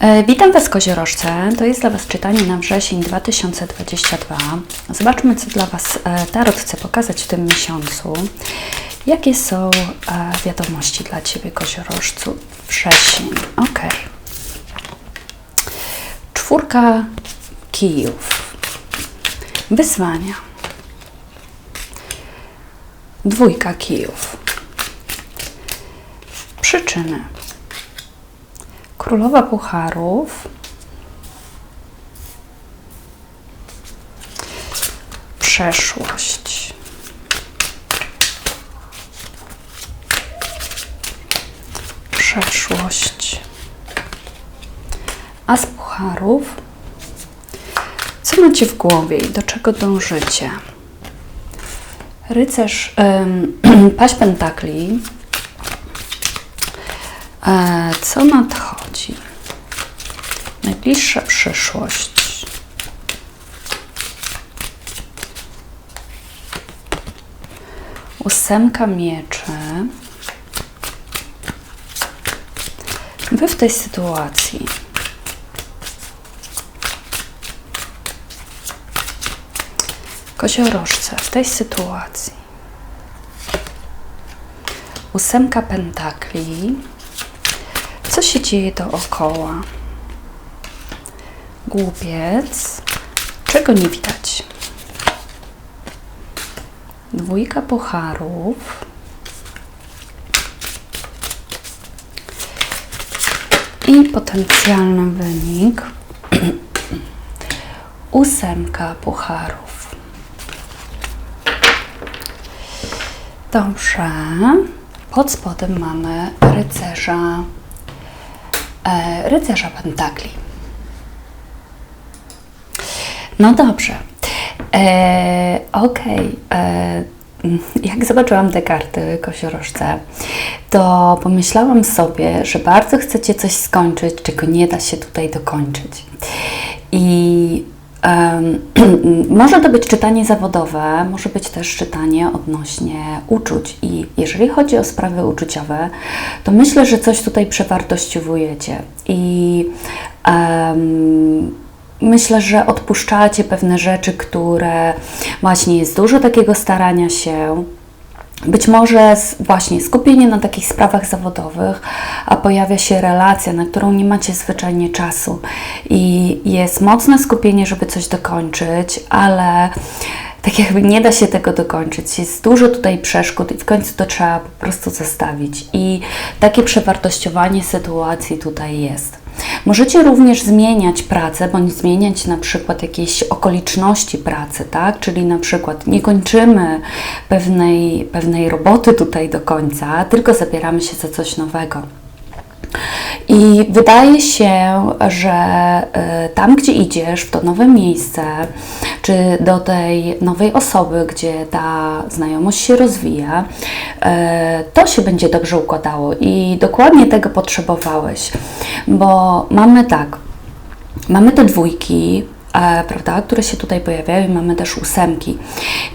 E, Witam Was koziorożce. To jest dla Was czytanie na wrzesień 2022. Zobaczmy, co dla Was e, Tarot chce pokazać w tym miesiącu. Jakie są e, wiadomości dla Ciebie, koziorożcu? Wrzesień. Ok. Czwórka kijów. Wyzwania. Dwójka kijów. Przyczyny. Królowa Pucharów. Przeszłość. Przeszłość. A z Pucharów. Co macie w głowie i do czego dążycie? Rycerz, paść pentakli, E, co nadchodzi? Najbliższa przyszłość. Ósemka mieczy. Wy w tej sytuacji. Koziorożce w tej sytuacji. Ósemka pentakli. Co się dzieje dookoła? Głupiec. Czego nie widać? Dwójka pucharów. I potencjalny wynik. Ósemka pucharów. Dobrze. Pod spodem mamy rycerza rycerza pentakli. No dobrze. E, Okej. E, Jak zobaczyłam te karty koziorożce, to pomyślałam sobie, że bardzo chcecie coś skończyć, czego nie da się tutaj dokończyć. I może to być czytanie zawodowe, może być też czytanie odnośnie uczuć. I jeżeli chodzi o sprawy uczuciowe, to myślę, że coś tutaj przewartościowujecie. I em, myślę, że odpuszczacie pewne rzeczy, które właśnie jest dużo takiego starania się. Być może właśnie skupienie na takich sprawach zawodowych, a pojawia się relacja, na którą nie macie zwyczajnie czasu i jest mocne skupienie, żeby coś dokończyć, ale tak jakby nie da się tego dokończyć. Jest dużo tutaj przeszkód i w końcu to trzeba po prostu zostawić. I takie przewartościowanie sytuacji tutaj jest. Możecie również zmieniać pracę, bądź zmieniać na przykład jakieś okoliczności pracy, tak? Czyli na przykład nie kończymy pewnej, pewnej roboty tutaj do końca, tylko zabieramy się za coś nowego. I wydaje się, że y, tam, gdzie idziesz, w to nowe miejsce, czy do tej nowej osoby, gdzie ta znajomość się rozwija, y, to się będzie dobrze układało i dokładnie tego potrzebowałeś, bo mamy tak, mamy te dwójki, e, prawda, które się tutaj pojawiają i mamy też ósemki.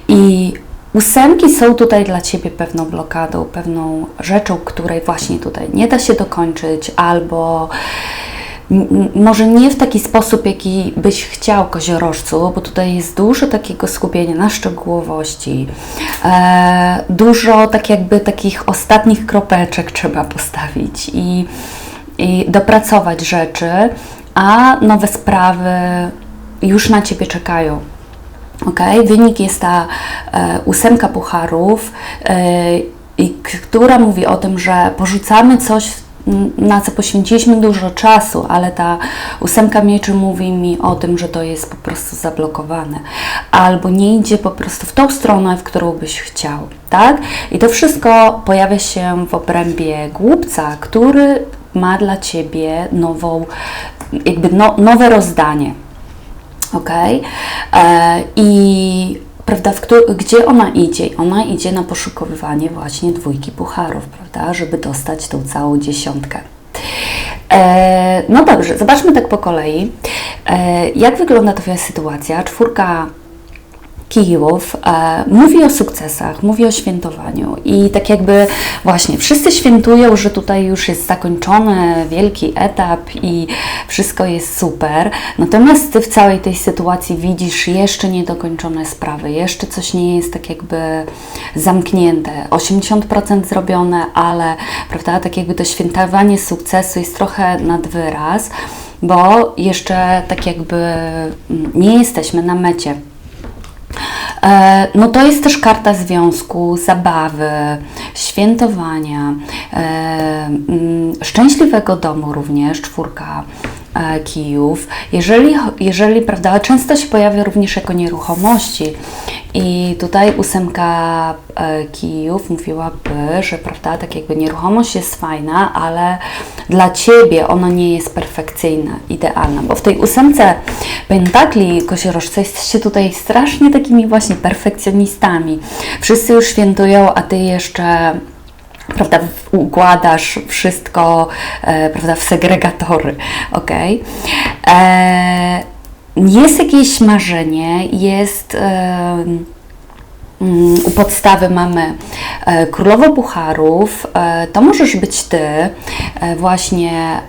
I ósemki są tutaj dla Ciebie pewną blokadą, pewną rzeczą, której właśnie tutaj nie da się dokończyć, albo może nie w taki sposób, jaki byś chciał koziorożcu, bo tutaj jest dużo takiego skupienia na szczegółowości, e, dużo tak jakby takich ostatnich kropeczek trzeba postawić i, i dopracować rzeczy, a nowe sprawy już na Ciebie czekają. Ok, wynik jest ta e, ósemka pucharów, e, która mówi o tym, że porzucamy coś, na co poświęciliśmy dużo czasu, ale ta ósemka mieczy mówi mi o tym, że to jest po prostu zablokowane, albo nie idzie po prostu w tą stronę, w którą byś chciał, tak? I to wszystko pojawia się w obrębie głupca, który ma dla Ciebie nową, jakby no, nowe rozdanie. Ok? E, I prawda, gdzie ona idzie? Ona idzie na poszukiwanie właśnie dwójki pucharów, prawda, żeby dostać tą całą dziesiątkę. E, no dobrze, zobaczmy tak po kolei. E, jak wygląda Twoja sytuacja? Czwórka kijów e, mówi o sukcesach, mówi o świętowaniu i tak jakby właśnie wszyscy świętują, że tutaj już jest zakończony wielki etap i wszystko jest super, natomiast Ty w całej tej sytuacji widzisz jeszcze niedokończone sprawy, jeszcze coś nie jest tak jakby zamknięte, 80% zrobione, ale prawda, tak jakby to świętowanie sukcesu jest trochę nad wyraz, bo jeszcze tak jakby mm, nie jesteśmy na mecie. E, no to jest też karta związku, zabawy, świętowania, e, mm, szczęśliwego domu również, czwórka kijów. Jeżeli, jeżeli, prawda, często się pojawia również jako nieruchomości i tutaj ósemka kijów mówiłaby, że prawda, tak jakby nieruchomość jest fajna, ale dla Ciebie ona nie jest perfekcyjna, idealna, bo w tej ósemce pentakli koziorożce jesteście tutaj strasznie takimi właśnie perfekcjonistami. Wszyscy już świętują, a Ty jeszcze prawda, układasz wszystko e, prawda, w segregatory, ok? E, jest jakieś marzenie, jest... E, Mm, u podstawy mamy e, Królowo Pucharów. E, to możesz być Ty, właśnie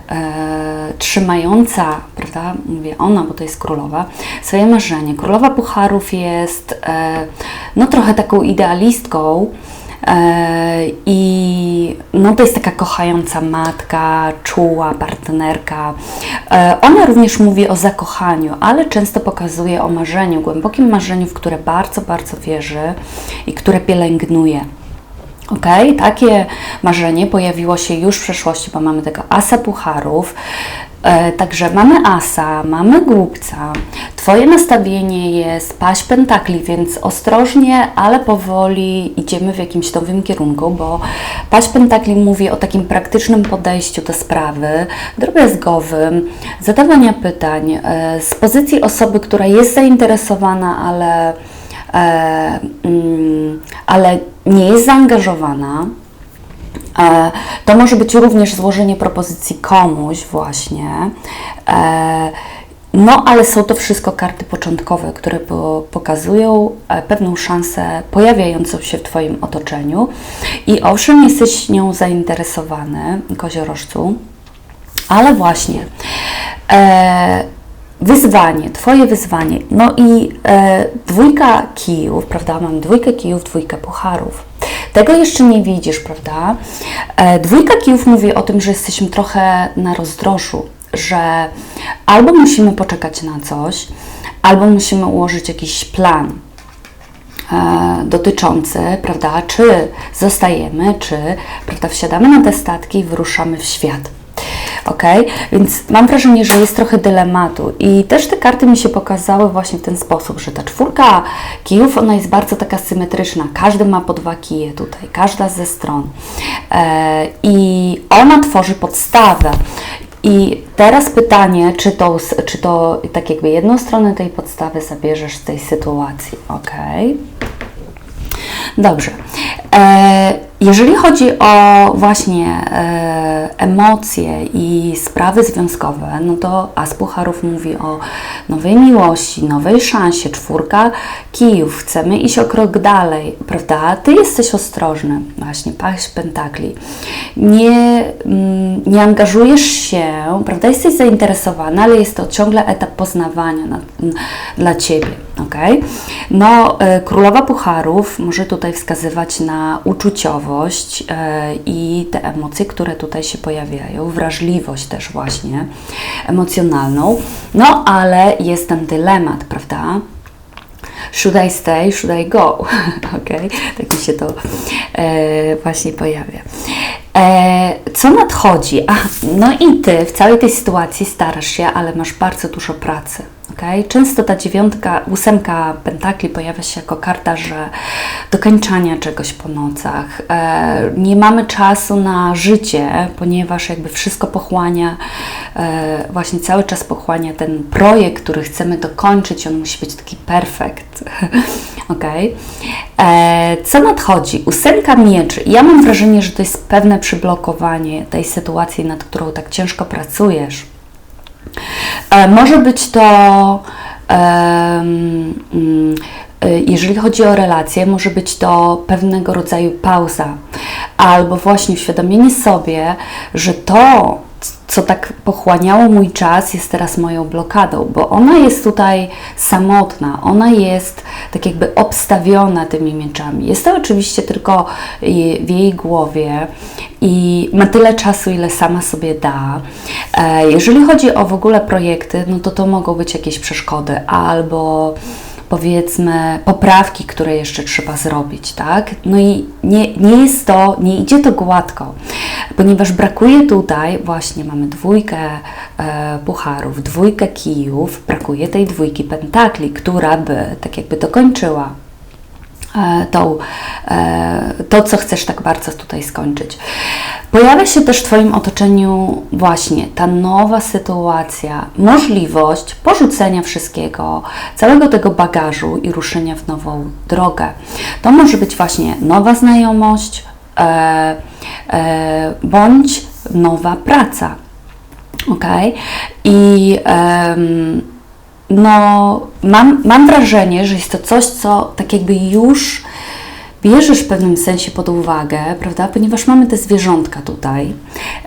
trzymająca, prawda? Mówię ona, bo to jest królowa, swoje marzenie. Królowa Pucharów jest no trochę taką idealistką, I no, to jest taka kochająca matka, czuła partnerka. E, ona również mówi o zakochaniu, ale często pokazuje o marzeniu, głębokim marzeniu, w które bardzo, bardzo wierzy i które pielęgnuje. Ok, takie marzenie pojawiło się już w przeszłości, bo mamy tego asa pucharów, E, także mamy asa, mamy głupca. Twoje nastawienie jest paść pentakli, więc ostrożnie, ale powoli idziemy w jakimś nowym kierunku, bo paść pentakli mówi o takim praktycznym podejściu do sprawy, drobiazgowym, zadawania pytań e, z pozycji osoby, która jest zainteresowana, ale, e, mm, ale nie jest zaangażowana. E, to może być również złożenie propozycji komuś właśnie. E, no, ale są to wszystko karty początkowe, które pokazują e, pewną szansę pojawiającą się w Twoim otoczeniu. I owszem, jesteś nią zainteresowany, koziorożcu, ale właśnie wyzwanie, Twoje wyzwanie. No i e, dwójka kijów, prawda? Mam dwójkę kijów, dwójkę pucharów. Tego jeszcze nie widzisz, prawda? E, dwójka kijów mówi o tym, że jesteśmy trochę na rozdrożu, że albo musimy poczekać na coś, albo musimy ułożyć jakiś plan e, dotyczący, prawda, czy zostajemy, czy prawda, wsiadamy na te statki i wyruszamy w świat ok? Więc mam wrażenie, że jest trochę dylematu i też te karty mi się pokazały właśnie w ten sposób, że ta czwórka kijów, ona jest bardzo taka symetryczna, każdy ma po dwa kije tutaj, każda ze stron e, i ona tworzy podstawę i teraz pytanie, czy to, czy to tak jakby jedną stronę tej podstawy zabierzesz z tej sytuacji, ok? Dobrze. E, jeżeli chodzi o właśnie e, emocje i sprawy związkowe, no to As Pucharów mówi o nowej miłości, nowej szansie, czwórka kijów, chcemy iść o krok dalej, prawda? Ty jesteś ostrożny, właśnie, paść pentakli. Nie, mm, nie angażujesz się, prawda? Jesteś zainteresowany, ale jest to ciągle etap poznawania na, dla Ciebie, ok? No, e, Królowa Pucharów może tutaj wskazywać na uczuciowość, E, i te emocje, które tutaj się pojawiają, wrażliwość też właśnie emocjonalną. No ale jest ten dylemat, prawda? Should I stay, should I go? ok, tak mi się to e, właśnie pojawia. E, co nadchodzi? A, no i ty w całej tej sytuacji starasz się, ale masz bardzo dużo pracy. Okay? Często ta dziewiątka, ósemka pentakli pojawia się jako karta, że dokończania czegoś po nocach. E, nie mamy czasu na życie, ponieważ jakby wszystko pochłania, e, właśnie cały czas pochłania ten projekt, który chcemy dokończyć, on musi być taki perfekt. okay? E, co nadchodzi? Ósemka mieczy. Ja mam wrażenie, że to jest pewne przyblokowanie tej sytuacji, nad którą tak ciężko pracujesz E, może być to mm, Y, Jeżeli chodzi o relacje, może być to pewnego rodzaju pauza, albo właśnie uświadomienie sobie, że to, co tak pochłaniało mój czas, jest teraz moją blokadą, bo ona jest tutaj samotna, ona jest tak jakby obstawiona tymi mieczami. Jest to oczywiście tylko w jej głowie i ma tyle czasu, ile sama sobie da. E, Jeżeli chodzi o w ogóle projekty, no to to mogą być jakieś przeszkody albo powiedzmy poprawki, które jeszcze trzeba zrobić, tak? No i nie, nie jest to, nie idzie to gładko, ponieważ brakuje tutaj, właśnie mamy dwójkę e, pucharów, dwójkę kijów, brakuje tej dwójki pentakli, która by tak jakby dokończyła tą, e, to, co chcesz tak bardzo tutaj skończyć. Pojawia się też w Twoim otoczeniu właśnie ta nowa sytuacja, możliwość porzucenia wszystkiego, całego tego bagażu i ruszenia w nową drogę. To może być właśnie nowa znajomość e, e, bądź nowa praca. Ok? I em, no, mam, mam wrażenie, że jest to coś, co tak jakby już bierzesz w pewnym sensie pod uwagę, prawda? Ponieważ mamy te zwierzątka tutaj.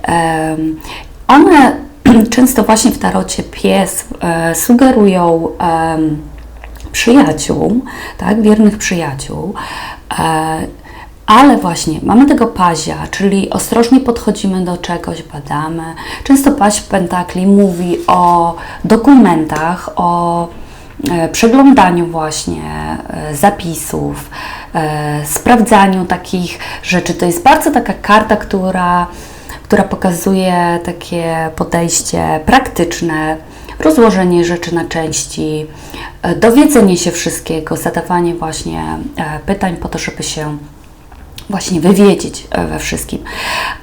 Em, one często właśnie w tarocie pies e, sugerują em, przyjaciół, tak? Wiernych przyjaciół. E, ale właśnie mamy tego pazia, czyli ostrożnie podchodzimy do czegoś, badamy. Często paź pentakli mówi o dokumentach, o e, przeglądaniu właśnie e, zapisów, e, sprawdzaniu takich rzeczy. To jest bardzo taka karta, która, która pokazuje takie podejście praktyczne, rozłożenie rzeczy na części, dowiedzenie się wszystkiego, zadawanie właśnie pytań po to, żeby się właśnie wywiedzieć e, we wszystkim.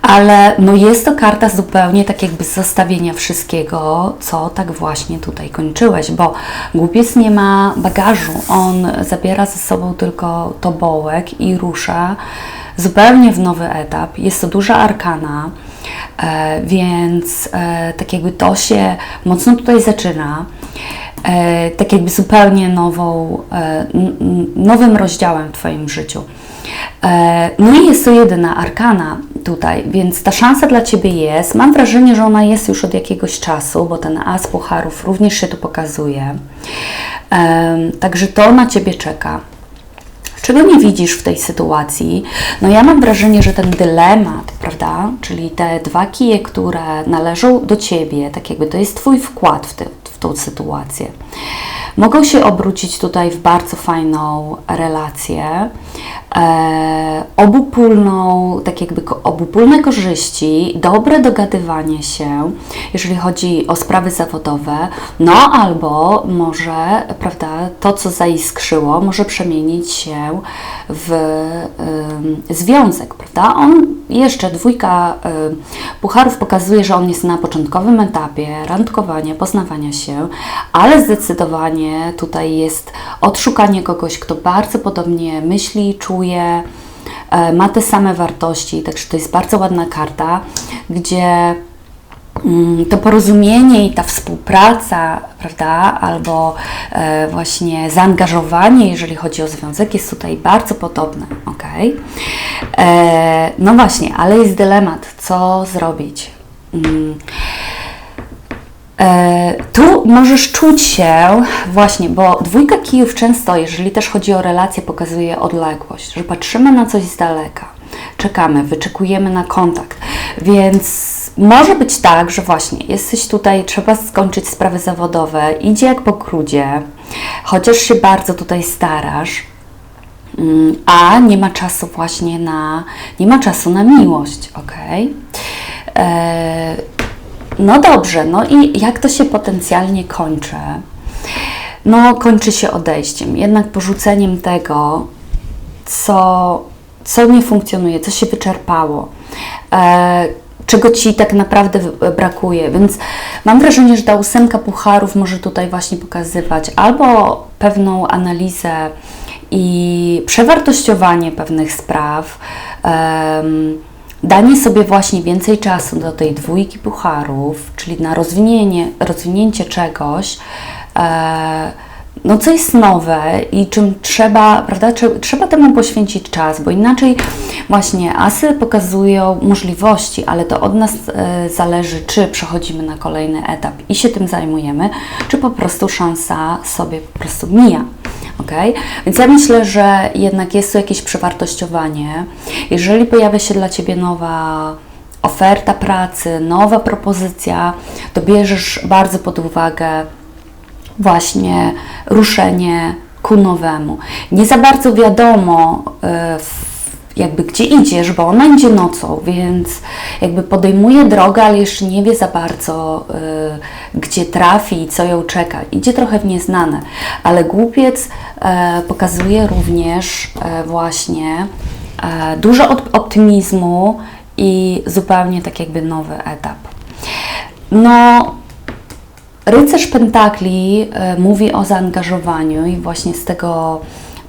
Ale no jest to karta zupełnie tak jakby zostawienia wszystkiego, co tak właśnie tutaj kończyłeś, bo głupiec nie ma bagażu, on zabiera ze sobą tylko tobołek i rusza zupełnie w nowy etap. Jest to duża arkana, e, więc e, tak jakby to się mocno tutaj zaczyna tak jakby zupełnie nową, nowym rozdziałem w Twoim życiu. E, No i jest to jedyna arkana tutaj, więc ta szansa dla Ciebie jest. Mam wrażenie, że ona jest już od jakiegoś czasu, bo ten as pucharów również się tu pokazuje. Także to na Ciebie czeka. Czego nie widzisz w tej sytuacji? No ja mam wrażenie, że ten dylemat, prawda, czyli te dwa kije, które należą do Ciebie, tak jakby to jest Twój wkład w, te, w tą sytuację, mogą się obrócić tutaj w bardzo fajną relację, e, tak jakby obopólne korzyści, dobre dogadywanie się, jeżeli chodzi o sprawy zawodowe, no albo może, prawda, to co zaiskrzyło, może przemienić się w ym, związek, prawda? On jeszcze, dwójka y, pucharów pokazuje, że on jest na początkowym etapie randkowania, poznawania się, ale zdecydowanie tutaj jest odszukanie kogoś, kto bardzo podobnie myśli, czuje, e, ma te same wartości, także to jest bardzo ładna karta, gdzie mm, to porozumienie i ta współpraca, prawda, albo e, właśnie zaangażowanie, jeżeli chodzi o związek, jest tutaj bardzo podobne, ok? E, no właśnie, ale jest dylemat, co zrobić. E, tu możesz czuć się właśnie, bo dwójka kijów często, jeżeli też chodzi o relacje, pokazuje odległość, że patrzymy na coś z daleka, czekamy, wyczekujemy na kontakt, więc może być tak, że właśnie jesteś tutaj, trzeba skończyć sprawy zawodowe, idzie jak po grudzie, chociaż się bardzo tutaj starasz, mm, a nie ma czasu właśnie na, nie ma czasu na miłość, ok? E, no dobrze, no i jak to się potencjalnie kończy? No, kończy się odejściem, jednak porzuceniem tego, co, co nie funkcjonuje, co się wyczerpało, e, czego ci tak naprawdę brakuje. Więc mam wrażenie, że ta ósemka pucharów może tutaj właśnie pokazywać albo pewną analizę i przewartościowanie pewnych spraw. em, Danie sobie właśnie więcej czasu do tej dwójki pucharów, czyli na rozwinięcie, czegoś, e, no co jest nowe i czym trzeba, prawda, trze- trzeba temu poświęcić czas, bo inaczej właśnie asy pokazują możliwości, ale to od nas e, zależy, czy przechodzimy na kolejny etap i się tym zajmujemy, czy po prostu szansa sobie po prostu mija. Okay? Więc ja myślę, że jednak jest tu jakieś przewartościowanie. Jeżeli pojawia się dla Ciebie nowa oferta pracy, nowa propozycja, to bierzesz bardzo pod uwagę właśnie ruszenie ku nowemu. Nie za bardzo wiadomo, w- jakby gdzie idziesz, bo ona idzie nocą, więc jakby podejmuje drogę, ale jeszcze nie wie za bardzo, y, gdzie trafi i co ją czeka. Idzie trochę w nieznane, ale głupiec e, pokazuje również e, właśnie e, dużo op- optymizmu i zupełnie tak jakby nowy etap. No, Rycerz Pentakli e, mówi o zaangażowaniu i właśnie z tego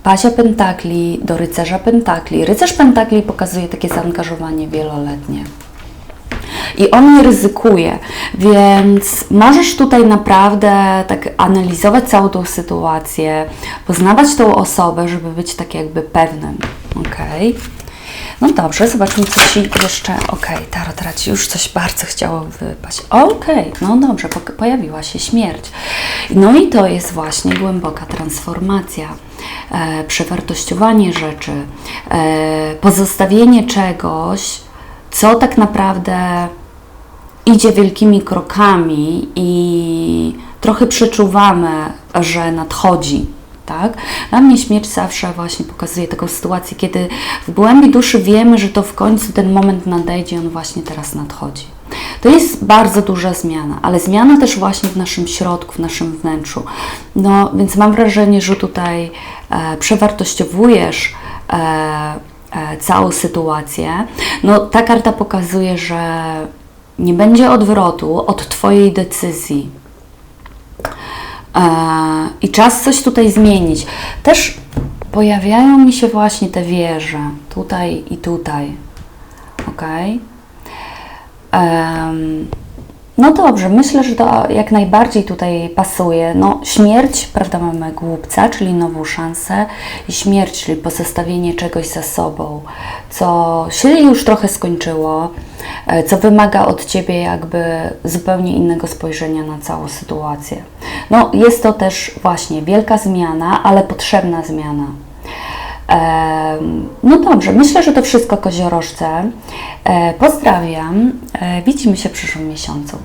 pasia Pentakli do rycerza Pentakli. Rycerz Pentakli pokazuje takie zaangażowanie wieloletnie. I on nie ryzykuje, więc możesz tutaj naprawdę tak analizować całą tą sytuację, poznawać tą osobę, żeby być tak jakby pewnym. Okej. No dobrze, zobaczmy, co Ci jeszcze... Okej, Tarot traci, już coś bardzo chciało wypaść. Okej, no dobrze, po, pojawiła się śmierć. No i to jest właśnie głęboka transformacja, e, przewartościowanie rzeczy, e, pozostawienie czegoś, co tak naprawdę idzie wielkimi krokami i trochę przeczuwamy, że nadchodzi. Tak? Dla mnie śmierć zawsze właśnie pokazuje taką sytuację, kiedy w głębi duszy wiemy, że to w końcu ten moment nadejdzie on właśnie teraz nadchodzi. To jest bardzo duża zmiana, ale zmiana też właśnie w naszym środku, w naszym wnętrzu. No więc mam wrażenie, że tutaj e, przewartościowujesz e, e, całą sytuację. No ta karta pokazuje, że nie będzie odwrotu od Twojej decyzji. E, I czas coś tutaj zmienić. Też pojawiają mi się właśnie te wieże, tutaj i tutaj. Ok? Em, no dobrze, myślę, że to jak najbardziej tutaj pasuje. No, śmierć, prawda, mamy głupca, czyli nową szansę, i śmierć, czyli pozostawienie czegoś za sobą, co się już trochę skończyło, e, co wymaga od Ciebie jakby zupełnie innego spojrzenia na całą sytuację. No, jest to też właśnie wielka zmiana, ale potrzebna zmiana. No dobrze, myślę, że to wszystko koziorożce. E, Pozdrawiam. E, Widzimy się w przyszłym miesiącu.